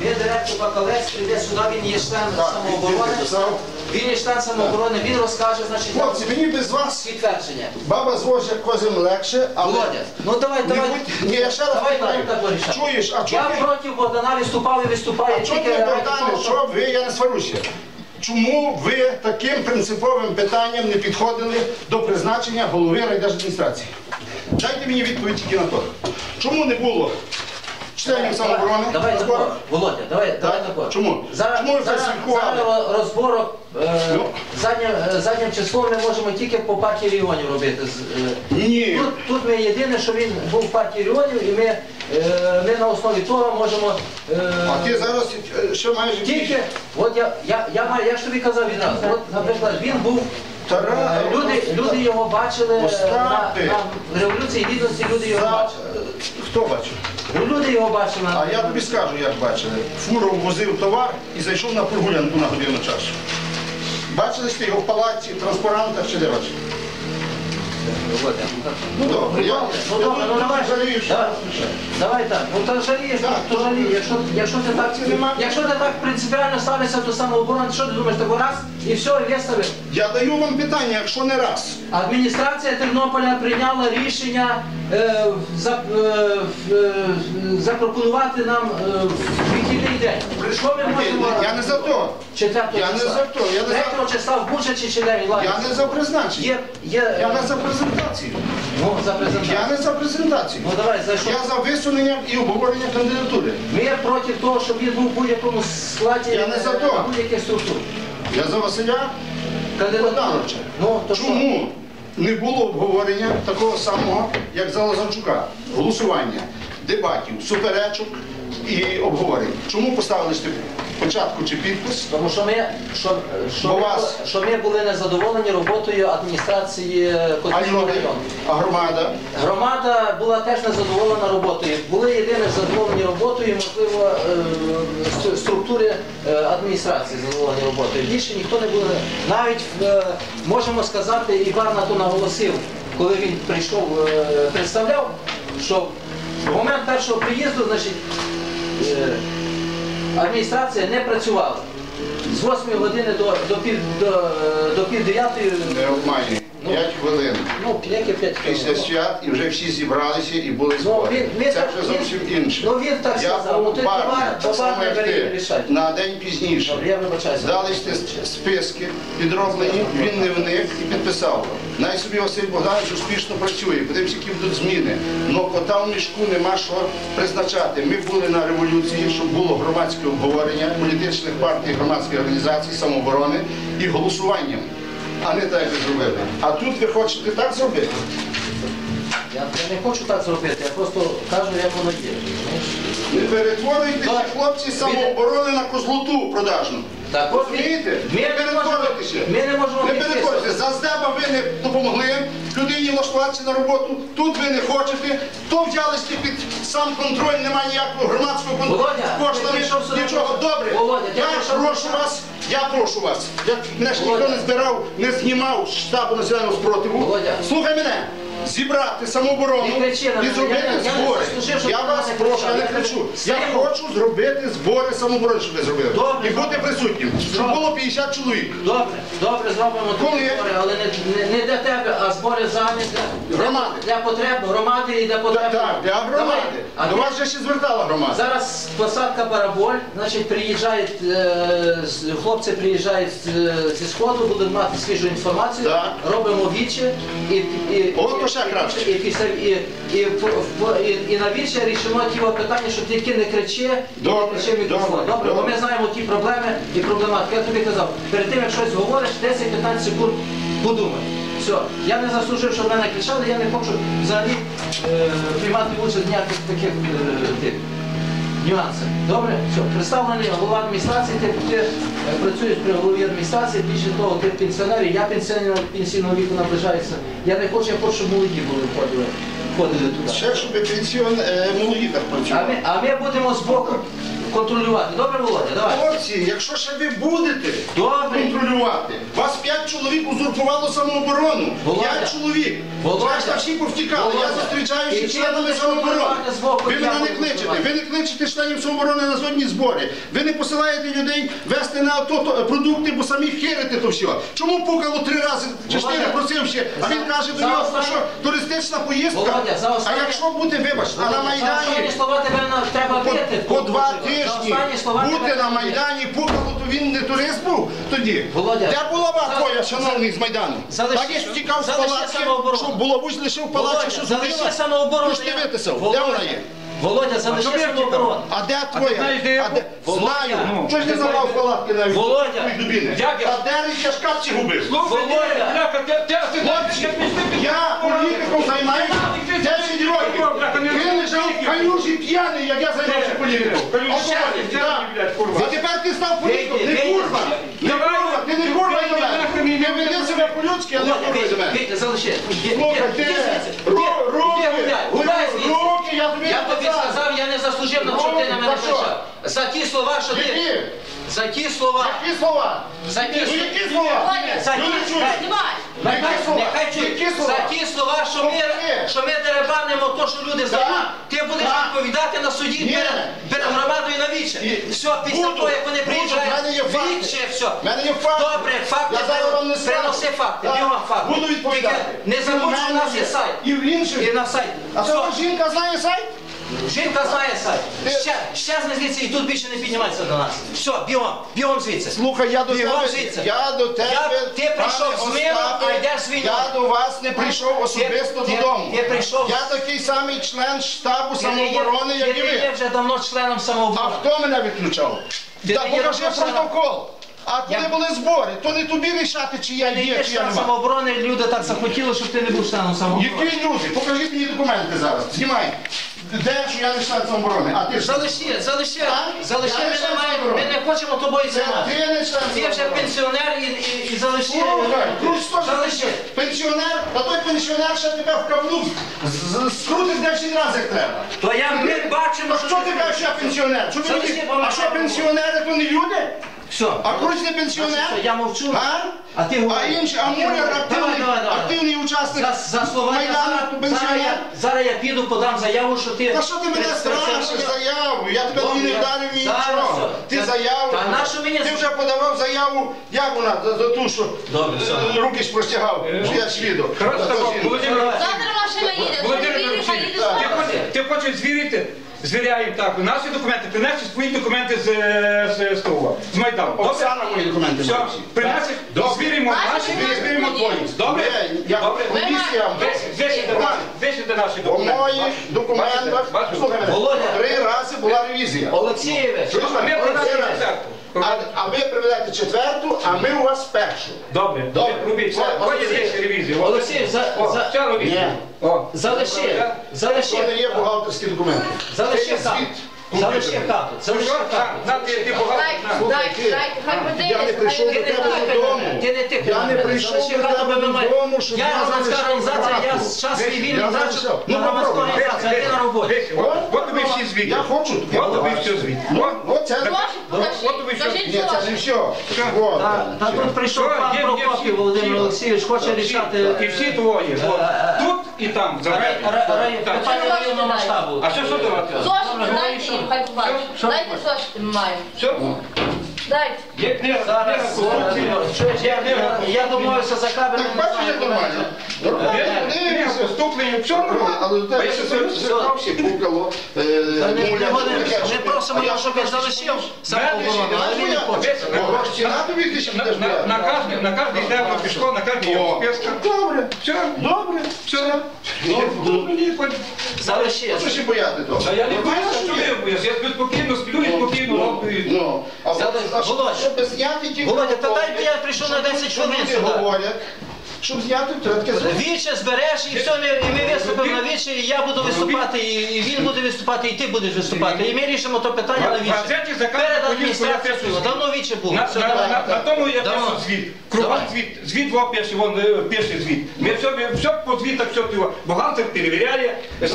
Він директор Бакалець, прийде сюди, він є член самооборони. він є член самооборони, він розкаже, значить, Хлопці, мені без вас підтвердження. баба звозить козим легше, але... Володя, ну давай, давай. Ні, я ще раз давай. Чуєш, а чого Я проти Богдана виступав і виступаю А чому ради Богдане, що ви, я не сварюся. Чому ви таким принциповим питанням не підходили до призначення голови райдержадміністрації? Дайте мені відповідь тільки на то. Чому не було членів самооборони? Давай на тако, зборах? Володя, давай, давай тако. Чому? Зараз, Чому ви фальсифікували? зараз розборок е, Ну. заднім, е, заднім числом ми можемо тільки по партії регіонів робити. з, е, Ні. Тут, тут ми єдине, що він був в партії регіонів, і ми, е, ми на основі того можемо. е, А ти зараз е, що маєш? Тільки, от я, я, я, маю, я ж тобі казав відразу, от, наприклад, він був, Тара- е, люди, люди його бачили е, на, на Революції Гідності, люди його За- бачили. Хто бачив? Ну, Люди його бачили. А я тобі скажу, як бачили. Фуров возив товар і зайшов на прогулянку на годину часу. Бачили ти його в палаці, в транспарантах чи де бачили? Ну добре, я, Ну добре, ну давай. жалію, що Давай. Давай так. Ну то жалієш, Так, то то- жалієш. Якщо, якщо ти так, нема- якщо ти так принципіально ставишся до самооборони, що ти думаєш, такий раз і все, і виставив. Я даю вам питання, якщо не раз. Адміністрація Тернополя прийняла рішення запропонувати нам е, вихідний день. Що ми можемо? Я не за то. Четвертого Я не числа. за то, я не за- Третього числа в Бучачі чи він Я не за призначення. Є, є, Я е, не за презентацію. ну, за презентацію. Я не за презентацію. Ну давай, за що? Я за висунення і обговорення кандидатури. Ми проти того, щоб він був в будь-якому складі Я не за е, то. будь-яких структур. Я за Василя Кандидатури. Богдановича. Ну, то що? Чому не було обговорення такого самого, як за Лазарчука? Голосування, дебатів, суперечок і обговорень. Чому поставили ж ти початку чи підпис? Тому що ми, що, що, Бо ми, вас- що ми були незадоволені роботою адміністрації А Котельського люди, району. а громада? Громада була теж незадоволена роботою. Були єдине задоволені роботою, можливо, е, ст- структури е, адміністрації задоволені роботою. Більше ніхто не був. Навіть е, можемо сказати, Іван на то наголосив, коли він прийшов, е, представляв, що в момент першого приїзду, значить, е, адміністрація не працювала. З 8 години до, до, пів, до, до пів 9 Не обманюй. П'ять хвилин. ну, яке 5 Після свят і вже всі зібралися і були Ну, збори. він Це вже зовсім інше. ну, він так Я сказав. Ну, був ти в так само, як ти. На день пізніше. Добре, я вибачаюся. Дали ти списки підроблені, він не вник і підписав. Най собі Василь Богданович успішно працює, подивимося, які будуть зміни. Но кота в мішку нема що призначати. Ми були на революції, щоб було громадське обговорення політичних партій, громадських організацій, самооборони і голосуванням, а не так, як зробили. А тут ви хочете так зробити? Я, не хочу так зробити, я просто кажу, як воно є. Не перетворюйтеся, Так. хлопці, самооборони на козлоту продажну. Так, Розумієте? ми Не перетворюйтеся. ми не можемо Не перетворюйтеся. За здеба ви не допомогли людині влаштуватися на роботу. Тут ви не хочете. То взялися під сам контроль, немає ніякого громадського контролю. Володя, з коштами, нічого. Добре. Володя, я прошу вас, я прошу вас. Я, мене ж ніхто не збирав, не знімав з штабу національного спротиву. Слухай мене. Зібрати самооборону і зробити збори. Я вас прошу, я не кричу. Я хочу зробити збори самооборони, щоб ви зробили. І бути присутнім. Щоб було 50 чоловік. Добре, добре, зробимо такі збори, але не, для тебе, а збори замість для, потреб громади і для потреб. Так, для громади. До вас ще звертала громада. Зараз посадка параболь, значить приїжджають, е, хлопці приїжджають зі сходу, будуть мати свіжу інформацію, робимо вічі і, ще краще. і, після, і, і, і, і на вічі рішимо ті питання, що тільки не кричи і Добре, не кричи в мікрофон. добре, Добре, бо добре. ми знаємо ті проблеми і проблематики. Я тобі казав, перед тим як щось говориш, 10-15 секунд подумай. Все, я не заслужив, щоб мене кричали, я не хочу взагалі е, приймати участь в ніяких таких е, тих нюанси. Добре? Все, представлений голова адміністрації, ти, ти е, працюєш при голові адміністрації, більше того, ти пенсіонер, я пенсіонер пенсійного віку наближається. Я не хочу, я хочу, щоб молоді були входили, Ходили туди. Ще щоб пенсіон е, молоді так А ми, а ми будемо з боку. Контролювати. Добре, Володя, давай. Хлопці, якщо ще ви будете Добре. контролювати, вас п'ять чоловік узурпувало самооборону. Володя. П'ять чоловік. Володя. Всі повтікали. Я зустрічаюся з членами самооборони. Ви мене не кличете. Ви не кличете членів самооборони на жодні збори. Ви не посилаєте людей вести на АТО то- продукти, бо самі херите то все. Чому пукало три рази чи чотири просив ще, а він каже до нього, що туристична поїздка. Володя, за А останнє- якщо бути, вибачте, а на Майдані слова тебе на- треба по, бити. по два За тижні бути на. Майдані, пукало, то він не турист був тоді. Володя, Де булава твоя, шановний з Майдану? так я втікав з самооборону. що булавусь лишив в палатці, що зробила? самооборону. Ж ти витисав, де вона є? Володя, залиши ви самооборону. А де ти твоя? знаєш, де я А де? був? Знаю. Ну, Чого ж не забрав палатки навіть? Володя. Як я? А де я ж капці губив? Слухай, Володя. бляха, ти- ти- ти- Хлопці, ти- ти- ти- ти- я політиком займаюся 10 років. Він лежав в калюжі п'яний, як я займався політиком. Так. А тепер ти став політиком, не курва. Не курва, ти не курва до мене. Не веди себе по-людськи, а не Володя, курва до мене. Вітя, залиши. Слухай, ти, іди гуляй, гуляй я тобі Я тобі сказав, я не заслужив, на чому ти на мене пиша. кричав. За ті слова, що ти... Які? За ті слова. Які слова? За ті Ну які слова? За ті чую. Які слова? нехай чують. Які слова? За ті слова, що ми, Які? що ми деребанимо то, що люди здають, ти будеш відповідати на суді Ні. перед, перед громадою на віче. Все, після Буду. того, як вони Буду. приїжджають, В мене є факти. віче, все. В мене є факти. Добре, факти, Я зараз вам не скажу. приноси факти, Так. бігом факти. Буду відповідати. Тільки Не забудь, що у нас є сайт. І в інших. І на сайті. А Все. що жінка знає сайт? Жінка знає сайт. Ще, ще не звідси і тут більше не піднімайся до нас. Все, бігом, бігом звідси. Слухай, я до Бігом тебе, звідси. я до тебе, Я- ти прийшов з миром, Остапе, а йдеш з війною. Я до вас не прийшов особисто ти- додому. ти прийшов- Я такий самий член штабу самооборони, як і Ти не є ви. вже давно членом А самооборони. хто мене відключав? Ти Та не є покажи протокол. А коли Я- були збори, то не тобі рішати, чи я Ти є, є чи я член нема. самооборони, люди так захотіли, щоб ти не був членом самооборони. Які люди? Покажіть мені документи зараз. Знімай. Де, що я не член самооборони? А ти ж Залиши, залиши, залиши, Я ми не не маємо, ми самооборони. не хочемо тобою Це займатися. ти не член Ти вже самооборони. пенсіонер і, і, і залиши. Слухай, ну що ж залиши. Пенсіонер, а той пенсіонер ще тебе в кавну з- з- скрутить 10 разів як треба. То я, ми бачимо, А що ти кажеш, що я пенсіонер? Що ти Залиши, мені- бо ми А що маємо. пенсіонери то не люди? Все. А не пенсіонер? Значить, я мовчу? А? А ти говори. А інші, а Муляр активний, активний учасник За, за слова я Майдану, зараз, зараз, пенсіонер. я, зараз я піду, подам заяву, що ти... Та що ти мене страшиш заяву? Я тебе не вдарив ні Зараз нічого. все. Ти Та- заяву. та на що мені- Ти вже подавав заяву, як вона, за, за ту, що Добре, все. е, руки ж простягав, що я свідок. Коротше, так. Володимир Завтра машина їде, ти хочеш, звірити? Звіряємо так. Наші документи, принеси свої документи з, з, з того, з Майдану. Оксана мої документи Все, Добре. звіримо Наші звіримо твої. Добре? Я Добре. комісія. Вишите наші, наші У документи. моїх документах, три рази була ревізія. Олексійович, Ми рази. десятку. А, а ви приведете четверту, а ми у вас першу. Добре, Добре. робіть. Все, Ходіть Олексій. ще ревізію. О, Олексій, за, О, за, все робіть. Ні. О. залиши, Це не залиши, є бухгалтерські документи. залиши Це хату, звіт. залиши хату, залиши Що? хату. На, на, ти, ти бухгалтер, на. Дайте, дайте, дайте, хай Я не прийшов до тебе додому. ти не ти. Я не прийшов до тебе додому, щоб Я я громадська залишив організація, я хату. час свій вільний Я залишив. Ну, попробуй. організацію, ти на роботі. От, от тобі всі звіти. Я хочу. От тобі все звіт. Ну, От. от це. Зошит от тобі покажіть, що? Ні, це все. Вот. Та, та тут прийшов Що, пан є- є Прокопів Володимир всі- Олексійович, хоче рішати І всі твої. От. Тут і там. Так. питання районного масштабу. А що що давати? Зошит дайте їм, хай побачать. Дайте зошит, ми маємо. Все? Дайте. Є книга. Зараз, книга конструкції. чуєш, я, я, я домовився за кабелем. Так бачиш, як нормально. Нормально. Поступлення. Все Нормально, нормально. Але до А тебе я все пукало. Ми просимо я його, щоб він залишив самооборону, але він не хоче. На йде воно пішло, на кожне є О. Добре. Все. Добре. Все. Хоч- Що ще бояти того? Я не Ну, боюся, що я боюся. Я спокійно сплю і спокійно Ну, роблю. Ну, що- Володя. Володя, та дай би я прийшов на 10 що хвилин сюди. Щоб зняти, таке зробити. Віче збереш і все, ми, і ми виступимо на віче, і я буду виступати, і, і він буде виступати, і ти будеш виступати. І ми рішимо то питання на В віче. газеті заказ Перед поїзд адміністрацією. Давно віче було. На, Все, на, давай. на, на тому я Давно. пишу звіт. Кругом Давай. звіт. Звіт во перший, вон е, перший звіт. Ми все, все по звітах, все тіло. Бухгалтер перевіряє, е,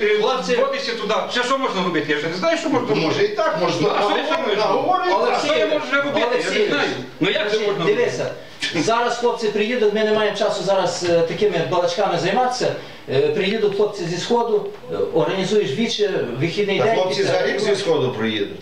е, Хлопці. туди. Ще що можна робити? Я вже не знаю, що можна робити. Може і так, може Ну, а що я ще наговорити, можу? наговорити. А що я можу вже робити? Я не Олексій, знаю. Ну як це можна робити? Дивися, зараз хлопці приїдуть, ми не маємо часу зараз е, такими балачками займатися. Е, Приїдуть хлопці зі сходу, е, організуєш віче, вихідний Та день. хлопці після- за рік зі сходу приїдуть.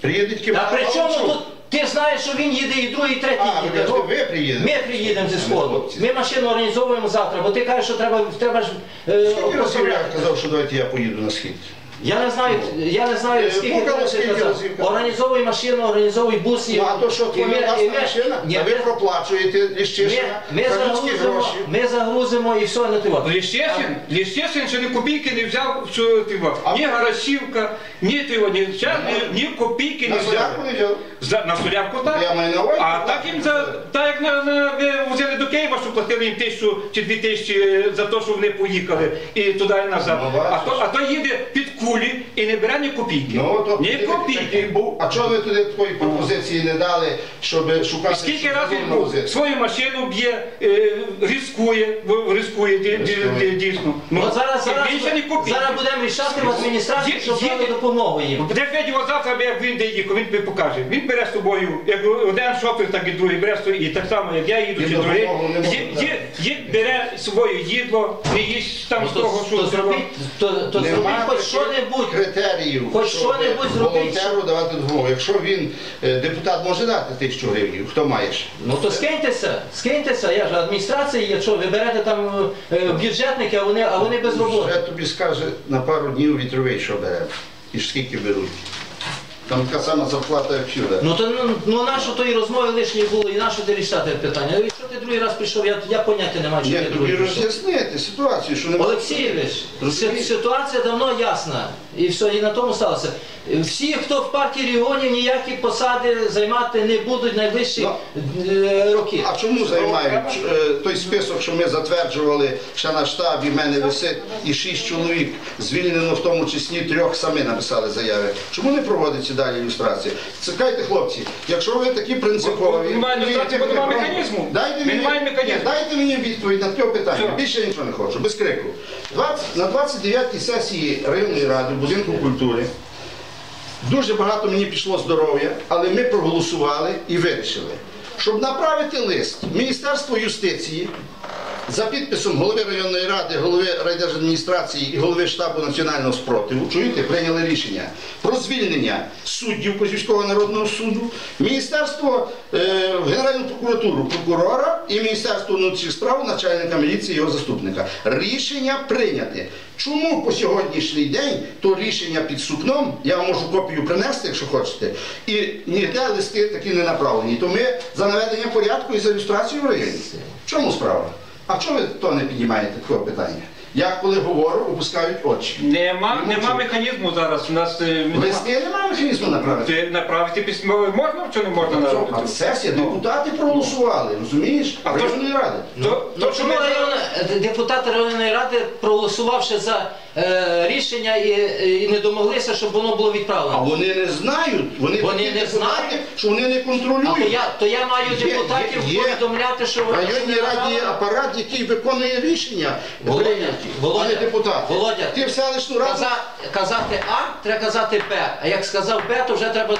Приїдуть Та при чому тут? Ти знаєш, що він їде і другий, і третій А, їде. Ну, ви приїдете? Ми приїдемо зі сходу. Ми машину організовуємо завтра, бо ти кажеш, що треба, треба ж е, Скільки разів я казав, що давайте я поїду на схід? Я не знаю, я не знаю, Е, скільки ти скільки казав. Організовуй машину, організовуй бус. і- Ну а то що, і твоя ми- і власна ми- машина? Ні, А ви ми- проплачуєте Ми, ми, за людські загрузимо, гроші. ми загрузимо і все на тиво. Ліщесин, Ліщесин ще ні копійки не взяв, що ти А- ні Гарасівка, ні ти ні, ще ні, ні копійки не На взяв. солярку не взяв. За, на солярку так. Я маю на увазі. А так їм за так як на, на ви возили до Києва, що платили їм тисячу чи дві тисячі е, за те, що вони поїхали і туди і назад. Ну, бачиш. а то а то їде під кулі і не бере ні копійки. Ну, то ні копійки. був. А чого ви туди такої пропозиції не дали, щоб шукати? Скільки разів був? свою машину б'є, е, ризикує, в- ризикує ді- ді- ді- дійсно. Ну, от зараз, і зараз, більше ні копійки. зараз будемо рішати в адміністрації, Є- щоб є- дали допомогу їм. Де Федів завтра, як він де їхав, він тобі покаже. Він бере з собою, як один шофер, так і другий бере з собою, і так само, як я їду, Він чи другий. не може Є, дати. є, є, бере своє їдло, не їсть там Ну, з то, того, що то зробіть, то, то зробіть Нема хоч таких що-небудь. критеріїв, Хоч що-небудь зробіть. волонтеру давати допомогу. Якщо він е, депутат може дати тисячу гривень, хто маєш? Ну то скиньтеся, скиньтеся, я ж адміністрація є, що ви берете там е, бюджетники, а вони, а вони без роботи. Я тобі скаже на пару днів вітровий, що бере. І ж скільки беруть. Там така сама зарплата, як всюди. Ну то ну, ну нащо тої розмови лишньої було і нащо ти рішати питання? Ну, ти другий раз прийшов, я, я поняття не маю, що Ні, ти тобі другий прийшов. роз'яснити ситуацію, що немає. Олексійович, си- ситуація давно ясна. І все, і на тому сталося. Всі, хто в партії регіонів, ніякі посади займати не будуть найближчі е, роки. А чому займають е, той список, що ми затверджували ще на штабі, в мене висить, і шість чоловік звільнено, в тому числі трьох самі написали заяви. Чому не проводиться далі ілюстрація? Цикайте, хлопці, якщо ви такі принципові, Бо немає ілюстрації, бо немає механізму. Дайте Ми мені. Ні, дайте мені відповідь на таке питання. Більше нічого не хочу, без крику. 20, на 29-й сесії районної ради, будинку культури, Дуже багато мені пішло здоров'я, але ми проголосували і вирішили, щоб направити лист Міністерству юстиції за підписом голови районної ради, голови райдержадміністрації і голови штабу національного спротиву, чуєте, прийняли рішення про звільнення суддів Козівського народного суду, Міністерство е, Генеральну прокуратуру прокурора і Міністерство внутрішніх справ начальника міліції його заступника. Рішення прийняте. Чому по сьогоднішній день то рішення під сукном, я вам можу копію принести, якщо хочете, і ніде листи такі не направлені. То ми за наведення порядку і за ілюстрацію в районі. Чому справа? А чого ви то не піднімаєте такого питання? Я коли говорю, опускають очі. Нема, Не нема механізму зараз. У нас е, нема. Листи немає механізму направити. Ти направити письмове можна чи не можна А направити? сесія, депутати проголосували, розумієш? А то- Районної ради. То, Ну то, що чому ми район, депутати районної ради, проголосувавши за е, рішення і, і не домоглися, щоб воно було А відправлено? вони не знають, вони, Вони такі не депутати, знають? що вони не А то контролюють. я, то я маю Є- депутатів є- є. повідомляти, що В районній раді є апарат, який виконує рішення. Володя, прийняті, Володя, а не депутат. Володя, Ти в селищну раду. Каза, казати А, треба казати Б. А як сказав Б, то вже треба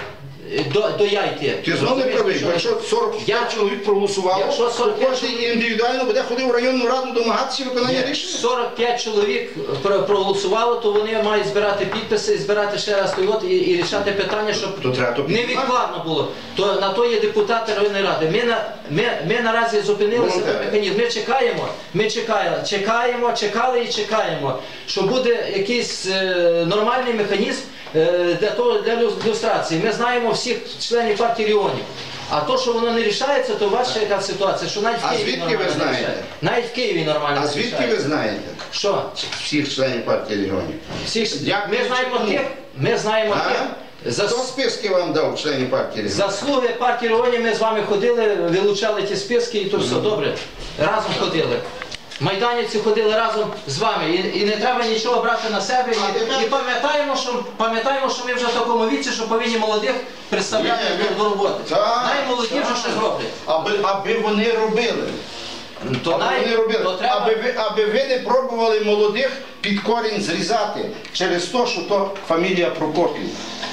до, до я йти. Ти знову не правий, бо якщо 45 Я- чоловік проголосувало, Якщо то 45 кожен індивідуально буде ходив в районну раду домагатися виконання Ні, рішення. 45 чоловік про- проголосувало, то вони мають збирати підписи, збирати ще раз той от і, і рішати питання, щоб То треба то невідкладно було. То на то є депутати районної ради. Ми на ми, ми наразі зупинилися на Волонтери. механізм. Ми чекаємо, ми чекаємо, чекаємо, чекали і чекаємо, що буде якийсь е, нормальний механізм для того для люстрації. Ми знаємо всіх членів партії регіонів. А то, що воно не рішається, то бачите, яка ситуація, що навіть в А Києві звідки ви нормально не знаєте? рішається. Навіть в Києві нормально А не звідки ви знаєте? Що? Всіх членів партії регіонів. Всіх, Як ми ви знаємо тих, ми знаємо А? тих, За- Хто списки вам дав членів партії? Заслуги партії регіонів ми з вами ходили, вилучали ті списки і то все добре. Разом ходили. Майданівці ходили разом з вами. І, і не треба нічого брати на себе. І, і пам'ятаємо, що пам'ятаємо, що ми вже в такому віці, що повинні молодих представляти до роботи. Так, Най молоді вже щось роблять. Аби, аби вони робили. То аби най, вони робили. то треба. Аби, ви, аби ви не пробували молодих під корінь зрізати через те, що то фамілія Прокопів.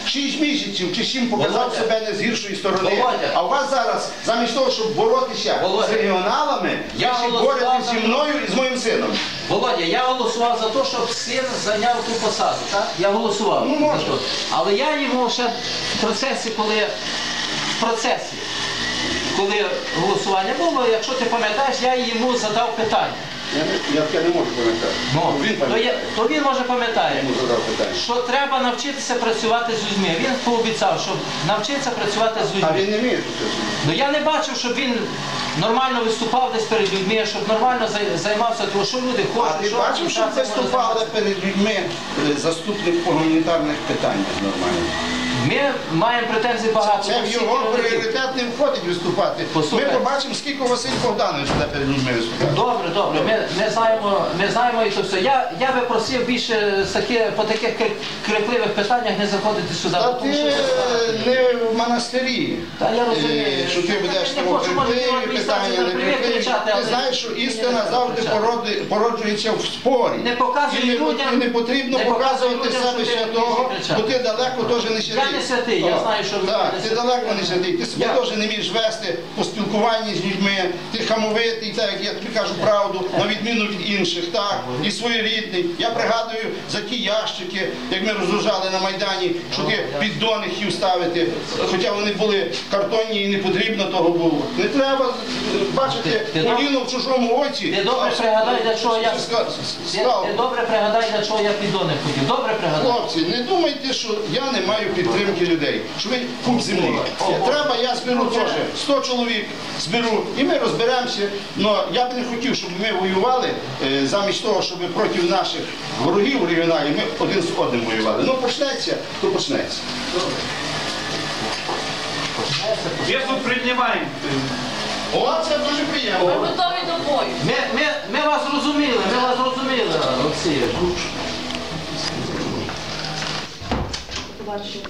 Шість місяців чи сім показав Володя. себе не з гіршої сторони. Володя. А у вас зараз, замість того, щоб боротися Володя. з регіоналами, Я ви ще голосував за- зі мною і з моїм сином. Володя, я голосував за те, щоб син зайняв ту посаду. Так? Я голосував. Ну, може. Але я йому ще в процесі, коли в процесі, коли голосування було, якщо ти пам'ятаєш, я йому задав питання. Я, я таке не можу пам'ятати. Ну, він то, пам'ятає. я, то він може пам'ятає. Йому задав питання. Що треба навчитися працювати з людьми. Він пообіцяв, що навчиться працювати з А людьми. він не вміє тут. Ну я не бачив, щоб він нормально виступав десь перед людьми, щоб нормально зай- займався тим, що люди А хочуть. ти що бачив, що може виступали перед людьми е, заступник по гуманітарних питаннях нормально? Ми маємо претензій багато. Це в його пріоритет не входить виступати. Ми побачимо, скільки Василь Богданович буде перед людьми виступати. Добре, добре. Ми, ми знаємо, ми знаємо і то все. Я, я би просив більше з по таких кри- крикливих питаннях не заходити сюди. Та тому ти що- не в монастирі. Та я розумію. Е, Що ти Я будеш не тому хочу, може, крикливі ти адміністрацію питання, не на крикливі. кричати, Ти але знаєш, що істина не завжди кричати. породи- породжується в спорі. Не показуй І не, людям- і не потрібно не показуй показувати людям, себе ти святого, бо ти далеко теж не. Я не святий, я знаю, що ви Так, ти далеко не святий. Ти себе теж не вмієш вести по спілкуванні з людьми. Ти хамовитий, так як я тобі кажу правду, на відміну від інших, так, і своєрідний. Я пригадую за ті ящики, як ми розгружали на Майдані, що ти піддони хотів ставити, хоча вони були картонні і не потрібно того було. Не треба бачити Ти- ти коліно в чужому оці. Ти добре пригадай, для чого я- Ти, добре пригадай, для чого я підони хотів. Добре пригадай. Хлопці, не думайте, що я не маю підтримки людей, що ви кум землі. Треба, я зберу теж 100 чоловік, зберу, і ми розберемося. Но я б не хотів, щоб ми воювали е, замість того, щоб проти наших ворогів регіональних ми один з одним воювали. Ну почнеться, то почнеться. Весу приймаємо. О, це дуже Ми приємно. готові до бою. Ми, ми, ми вас зрозуміли, ми вас зрозуміли, Олексій. Побачимо.